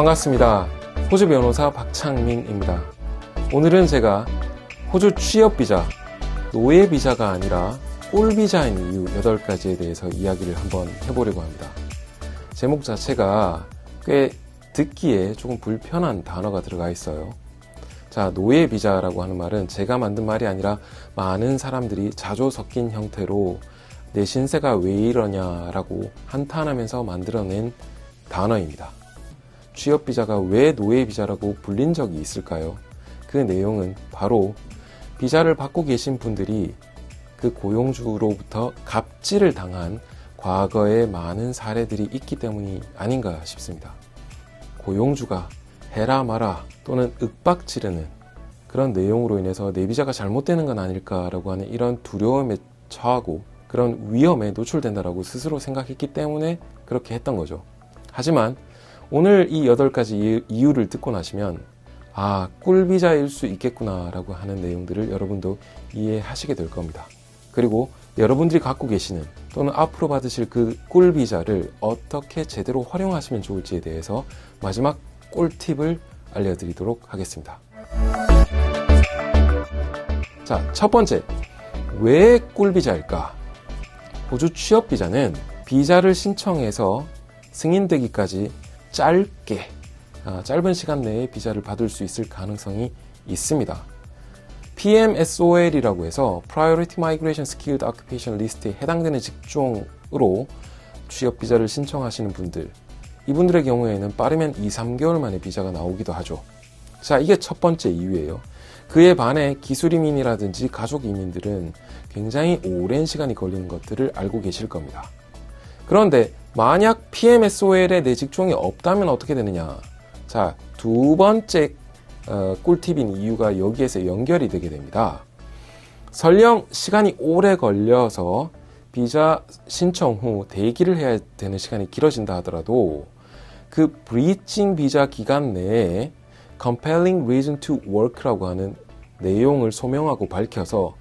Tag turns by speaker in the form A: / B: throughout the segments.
A: 반갑습니다. 호주 변호사 박창민입니다. 오늘은 제가 호주 취업비자, 노예비자가 아니라 꼴비자인 이유 8가지에 대해서 이야기를 한번 해보려고 합니다. 제목 자체가 꽤 듣기에 조금 불편한 단어가 들어가 있어요. 자, 노예비자라고 하는 말은 제가 만든 말이 아니라 많은 사람들이 자조 섞인 형태로 내 신세가 왜 이러냐라고 한탄하면서 만들어낸 단어입니다. 취업 비자가 왜 노예 비자라고 불린 적이 있을까요? 그 내용은 바로 비자를 받고 계신 분들이 그 고용주로부터 갑질을 당한 과거의 많은 사례들이 있기 때문이 아닌가 싶습니다. 고용주가 해라 마라 또는 윽박 지르는 그런 내용으로 인해서 내 비자가 잘못되는 건 아닐까라고 하는 이런 두려움에 처하고 그런 위험에 노출된다라고 스스로 생각했기 때문에 그렇게 했던 거죠. 하지만 오늘 이 8가지 이유를 듣고 나시면 아, 꿀비자일 수 있겠구나라고 하는 내용들을 여러분도 이해하시게 될 겁니다. 그리고 여러분들이 갖고 계시는 또는 앞으로 받으실 그 꿀비자를 어떻게 제대로 활용하시면 좋을지에 대해서 마지막 꿀팁을 알려드리도록 하겠습니다. 자, 첫 번째. 왜 꿀비자일까? 호주 취업비자는 비자를 신청해서 승인되기까지 짧게 아, 짧은 시간 내에 비자를 받을 수 있을 가능성이 있습니다. PMSOL이라고 해서 Priority Migration Skilled Occupation List에 해당되는 직종으로 취업 비자를 신청하시는 분들, 이분들의 경우에는 빠르면 2, 3개월 만에 비자가 나오기도 하죠. 자, 이게 첫 번째 이유예요. 그에 반해 기술 이민이라든지 가족 이민들은 굉장히 오랜 시간이 걸리는 것들을 알고 계실 겁니다. 그런데 만약 PMSOL에 내 직종이 없다면 어떻게 되느냐? 자, 두 번째 어, 꿀팁인 이유가 여기에서 연결이 되게 됩니다. 설령 시간이 오래 걸려서 비자 신청 후 대기를 해야 되는 시간이 길어진다 하더라도 그 브리칭 비자 기간 내에 compelling reason to work라고 하는 내용을 소명하고 밝혀서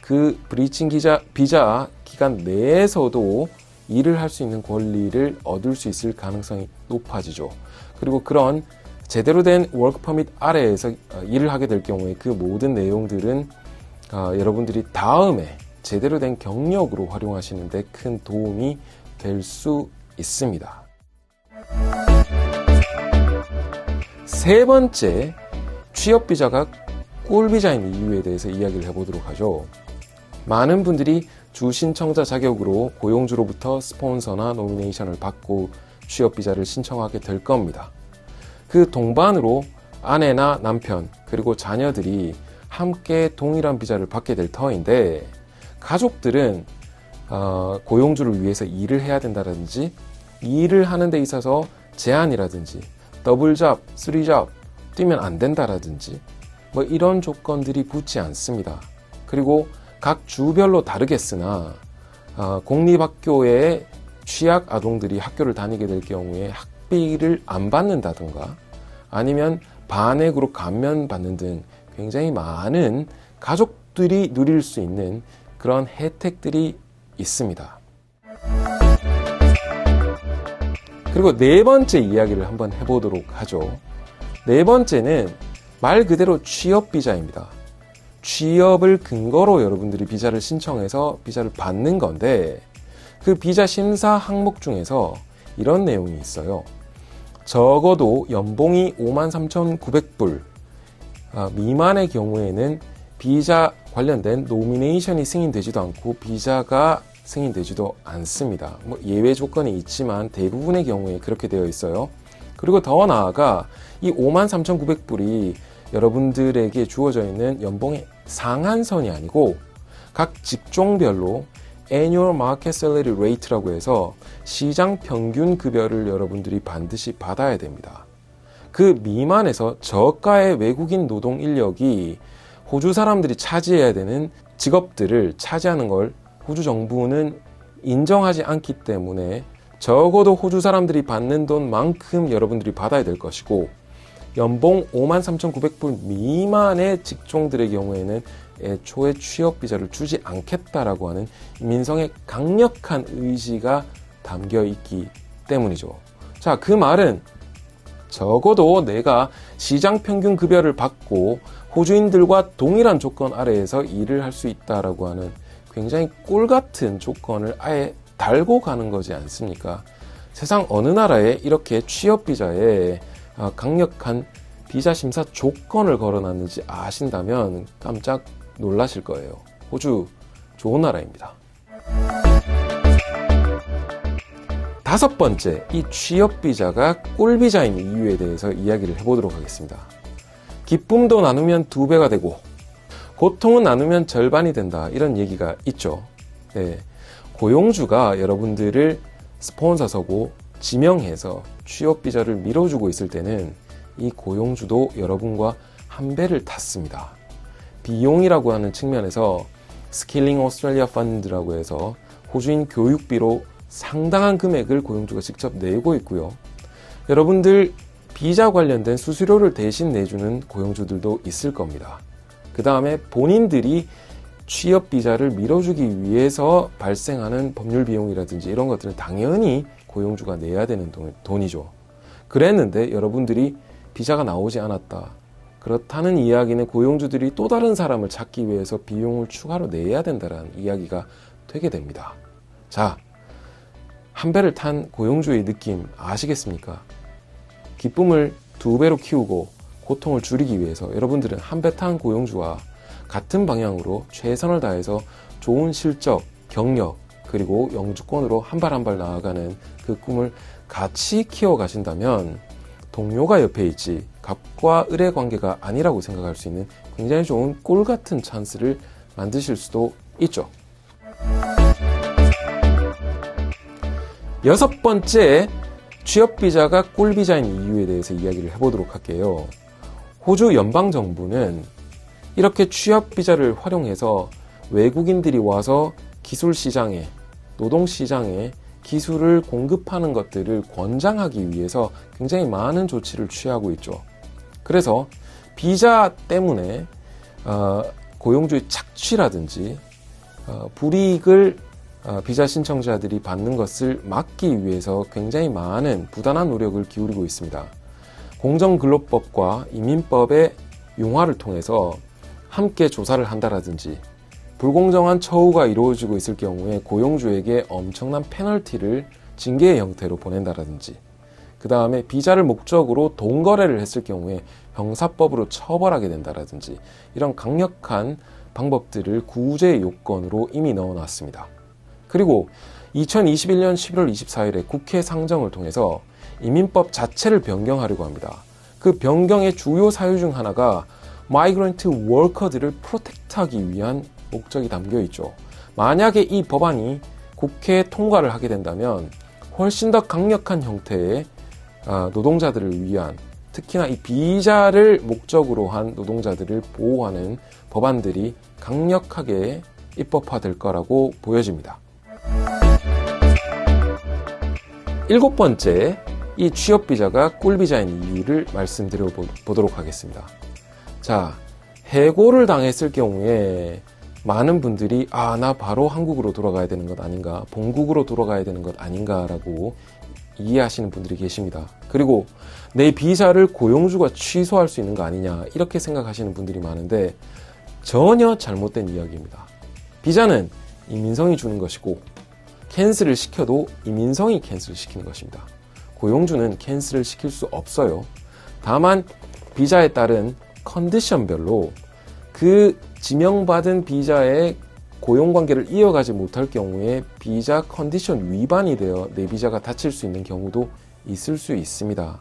A: 그 브리칭 기자, 비자 기간 내에서도 일을 할 수 있는 권리를 얻을 수 있을 가능성이 높아지죠. 그리고 그런 제대로 된 워크 퍼밋 아래에서 어, 일을 하게 될 경우에 그 모든 내용들은 어, 여러분들이 다음에 제대로 된 경력으로 활용하시는데 큰 도움이 될 수 있습니다. 세 번째, 취업 비자가 꿀 비자인 이유에 대해서 이야기를 해보도록 하죠. 많은 분들이 주신청자 자격으로 고용주로부터 스폰서나 노미네이션을 받고 취업비자를 신청하게 될 겁니다. 그 동반으로 아내나 남편 그리고 자녀들이 함께 동일한 비자를 받게 될 터인데 가족들은 어, 고용주를 위해서 일을 해야 된다든지 일을 하는 데 있어서 제한이라든지 더블잡, 쓰리잡 뛰면 안 된다라든지 뭐 이런 조건들이 붙지 않습니다. 그리고 각 주별로 다르겠으나 어, 공립학교에 취약 아동들이 학교를 다니게 될 경우에 학비를 안 받는다든가 아니면 반액으로 감면받는 등 굉장히 많은 가족들이 누릴 수 있는 그런 혜택들이 있습니다. 그리고 네 번째 이야기를 한번 해보도록 하죠. 네 번째는 말 그대로 취업 비자입니다. 취업을 근거로 여러분들이 비자를 신청해서 비자를 받는 건데 그 비자 심사 항목 중에서 이런 내용이 있어요. 적어도 연봉이 53,900불 아, 미만의 경우에는 비자 관련된 노미네이션이 승인되지도 않고 비자가 승인되지도 않습니다. 뭐 예외 조건이 있지만 대부분의 경우에 그렇게 되어 있어요. 그리고 더 나아가 이 53,900불이 여러분들에게 주어져 있는 연봉의 상한선이 아니고 각 직종별로 annual market salary rate라고 해서 시장 평균 급여를 여러분들이 반드시 받아야 됩니다. 그 미만에서 저가의 외국인 노동 인력이 호주 사람들이 차지해야 되는 직업들을 차지하는 걸 호주 정부는 인정하지 않기 때문에 적어도 호주 사람들이 받는 돈만큼 여러분들이 받아야 될 것이고 연봉 53,900불 미만의 직종들의 경우에는 애초에 취업 비자를 주지 않겠다라고 하는 민성의 강력한 의지가 담겨 있기 때문이죠. 자, 그 말은 적어도 내가 시장 평균 급여를 받고 호주인들과 동일한 조건 아래에서 일을 할 수 있다라고 하는 굉장히 꿀 같은 조건을 아예 달고 가는 거지 않습니까? 세상 어느 나라에 이렇게 취업 비자에 아, 강력한 비자 심사 조건을 걸어놨는지 아신다면 깜짝 놀라실 거예요. 호주 좋은 나라입니다. 다섯 번째, 이 취업 비자가 꿀 비자인 이유에 대해서 이야기를 해보도록 하겠습니다. 기쁨도 나누면 두 배가 되고 고통은 나누면 절반이 된다 이런 얘기가 있죠. 네. 고용주가 여러분들을 스폰서 서고 지명해서 취업 비자를 밀어주고 있을 때는 이 고용주도 여러분과 한 배를 탔습니다. 비용이라고 하는 측면에서 스킬링 오스트레일리아 펀드라고 해서 호주인 교육비로 상당한 금액을 고용주가 직접 내고 있고요. 여러분들 비자 관련된 수수료를 대신 내주는 고용주들도 있을 겁니다. 그 다음에 본인들이 취업 비자를 밀어주기 위해서 발생하는 법률 비용이라든지 이런 것들은 당연히 고용주가 내야 되는 돈, 이죠 그랬는데 여러분들이 비자가 나오지 않았다. 그렇다는 이야기는 고용주들이 또 다른 사람을 찾기 위해서 비용을 추가로 내야 된다는 이야기가 되게 됩니다. 자, 한 배를 탄 고용주의 느낌 아시겠습니까? 기쁨을 두 배로 키우고 고통을 줄이기 위해서 여러분들은 한 배 탄 고용주와 같은 방향으로 최선을 다해서 좋은 실적, 경력, 그리고 영주권으로 한 발 한 발 나아가는 그 꿈을 같이 키워 가신다면 동료가 옆에 있지 갑과 을의 관계가 아니라고 생각할 수 있는 굉장히 좋은 꿀 같은 찬스를 만드실 수도 있죠. 여섯 번째, 취업 비자가 꿀 비자인 이유에 대해서 이야기를 해보도록 할게요. 호주 연방 정부는 이렇게 취업 비자를 활용해서 외국인들이 와서 기술 시장에 노동 시장에 기술을 공급하는 것들을 권장하기 위해서 굉장히 많은 조치를 취하고 있죠. 그래서 비자 때문에 어, 고용주의 착취라든지 어, 불이익을 어, 비자 신청자들이 받는 것을 막기 위해서 굉장히 많은 부단한 노력을 기울이고 있습니다. 공정근로법과 이민법의 융화를 통해서 함께 조사를 한다라든지 불공정한 처우가 이루어지고 있을 경우에 고용주에게 엄청난 페널티를 징계의 형태로 보낸다라든지 그 다음에 비자를 목적으로 돈 거래를 했을 경우에 형사법으로 처벌하게 된다라든지 이런 강력한 방법들을 구제 요건으로 이미 넣어놨습니다. 그리고 2021년 11월 24일에 국회 상정을 통해서 이민법 자체를 변경하려고 합니다. 그 변경의 주요 사유 중 하나가 마이그런트 월커들을 프로텍트하기 위한 목적이 담겨 있죠. 만약에 이 법안이 국회에 통과를 하게 된다면 훨씬 더 강력한 형태의 아, 노동자들을 위한 특히나 이 비자를 목적으로 한 노동자들을 보호하는 법안들이 강력하게 입법화될 거라고 보여집니다. 일곱 번째, 이 취업비자가 꿀비자인 이유를 말씀드려 보도록 하겠습니다. 자, 해고를 당했을 경우에 많은 분들이 아, 나 바로 한국으로 돌아가야 되는 것 아닌가, 본국으로 돌아가야 되는 것 아닌가라고 이해하시는 분들이 계십니다. 그리고 내 비자를 고용주가 취소할 수 있는 거 아니냐, 이렇게 생각하시는 분들이 많은데 전혀 잘못된 이야기입니다. 비자는 이민성이 주는 것이고, 캔슬을 시켜도 이민성이 캔슬을 시키는 것입니다. 고용주는 캔슬을 시킬 수 없어요. 다만 비자에 따른 컨디션별로 그 지명받은 비자의 고용 관계를 이어가지 못할 경우에 비자 컨디션 위반이 되어 내 비자가 닫힐 수 있는 경우도 있을 수 있습니다.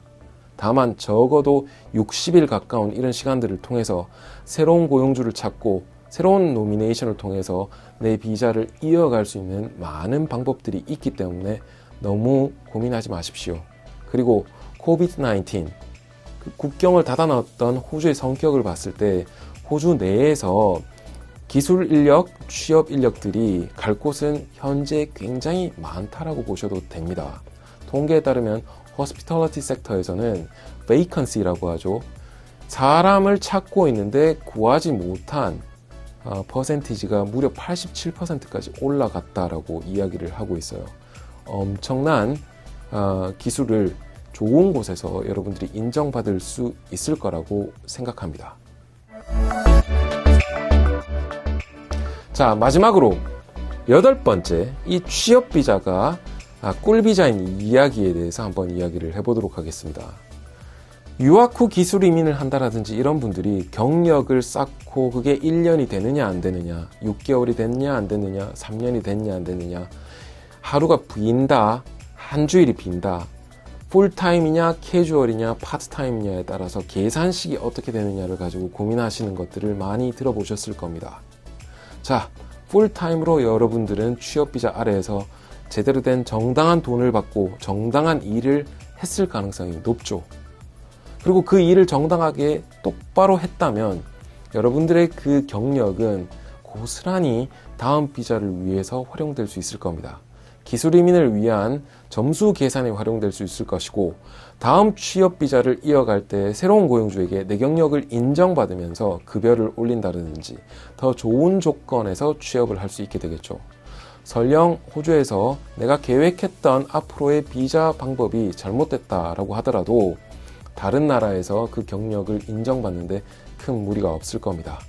A: 다만 적어도 60일 가까운 이런 시간들을 통해서 새로운 고용주를 찾고 새로운 노미네이션을 통해서 내 비자를 이어갈 수 있는 많은 방법들이 있기 때문에 너무 고민하지 마십시오. 그리고 코비드-19 그 국경을 닫아놨던 호주의 성격을 봤을 때 호주 내에서 기술 인력, 취업 인력들이 갈 곳은 현재 굉장히 많다라고 보셔도 됩니다. 통계에 따르면 호스피털리티 섹터에서는 베이컨시라고 하죠. 사람을 찾고 있는데 구하지 못한 어, 퍼센티지가 무려 87%까지 올라갔다라고 이야기를 하고 있어요. 엄청난 어, 기술을 좋은 곳에서 여러분들이 인정받을 수 있을 거라고 생각합니다. 자, 마지막으로 여덟 번째, 이 취업 비자가 아, 꿀 비자인 이야기에 대해서 한번 이야기를 해보도록 하겠습니다. 유학 후 기술 이민을 한다라든지 이런 분들이 경력을 쌓고 그게 1년이 되느냐 안 되느냐, 6개월이 됐냐 안 됐느냐, 3년이 됐냐 안 됐느냐, 하루가 빈다, 한 주일이 빈다, 풀타임이냐, 캐주얼이냐, 파트타임이냐에 따라서 계산식이 어떻게 되느냐를 가지고 고민하시는 것들을 많이 들어보셨을 겁니다. 자, 풀타임으로 여러분들은 취업비자 아래에서 제대로 된 정당한 돈을 받고 정당한 일을 했을 가능성이 높죠. 그리고 그 일을 정당하게 똑바로 했다면 여러분들의 그 경력은 고스란히 다음 비자를 위해서 활용될 수 있을 겁니다. 기술 이민을 위한 점수 계산에 활용될 수 있을 것이고 다음 취업 비자를 이어갈 때 새로운 고용주에게 내 경력을 인정받으면서 급여를 올린다든지 더 좋은 조건에서 취업을 할 수 있게 되겠죠. 설령 호주에서 내가 계획했던 앞으로의 비자 방법이 잘못됐다라고 하더라도 다른 나라에서 그 경력을 인정받는데 큰 무리가 없을 겁니다.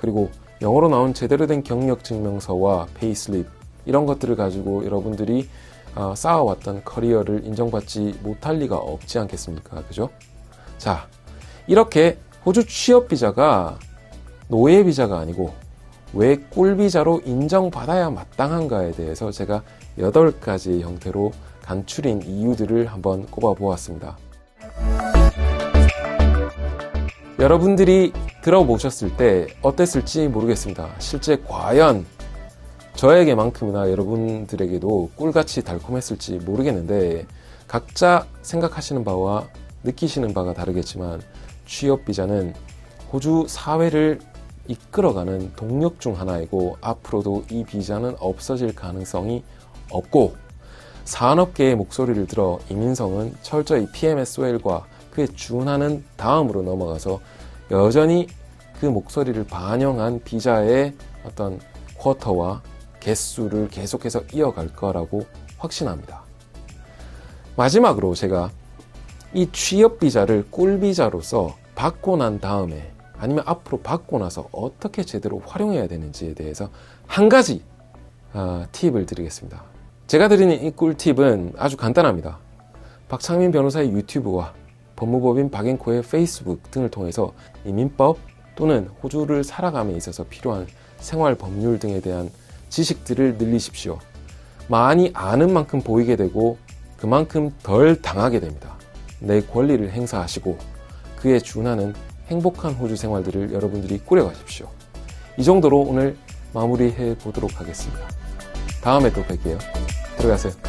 A: 그리고 영어로 나온 제대로 된 경력 증명서와 페이슬립 이런 것들을 가지고 여러분들이 어, 쌓아왔던 커리어를 인정받지 못할 리가 없지 않겠습니까? 그죠? 자, 이렇게 호주 취업 비자가 노예 비자가 아니고 왜 꿀비자로 인정받아야 마땅한가에 대해서 제가 8가지 형태로 간추린 이유들을 한번 꼽아 보았습니다. 여러분들이 들어보셨을 때 어땠을지 모르겠습니다. 실제 과연 저에게만큼이나 여러분들에게도 꿀같이 달콤했을지 모르겠는데 각자 생각하시는 바와 느끼시는 바가 다르겠지만 취업 비자는 호주 사회를 이끌어가는 동력 중 하나이고 앞으로도 이 비자는 없어질 가능성이 없고 산업계의 목소리를 들어 이민성은 철저히 PMSOL과 그에 준하는 다음으로 넘어가서 여전히 그 목소리를 반영한 비자의 어떤 쿼터와 개수를 계속해서 이어갈 거라고 확신합니다. 마지막으로 제가 이 취업 비자를 꿀 비자로서 받고 난 다음에 아니면 앞으로 받고 나서 어떻게 제대로 활용해야 되는지에 대해서 한 가지 어, 팁을 드리겠습니다. 제가 드리는 이 꿀팁은 아주 간단합니다. 박창민 변호사의 유튜브와 법무법인 박앤코의 페이스북 등을 통해서 이민법 또는 호주를 살아감에 있어서 필요한 생활 법률 등에 대한 지식들을 늘리십시오. 많이 아는 만큼 보이게 되고 그만큼 덜 당하게 됩니다. 내 권리를 행사하시고 그에 준하는 행복한 호주 생활들을 여러분들이 꾸려가십시오. 이 정도로 오늘 마무리해 보도록 하겠습니다. 다음에 또 뵐게요. 들어가세요.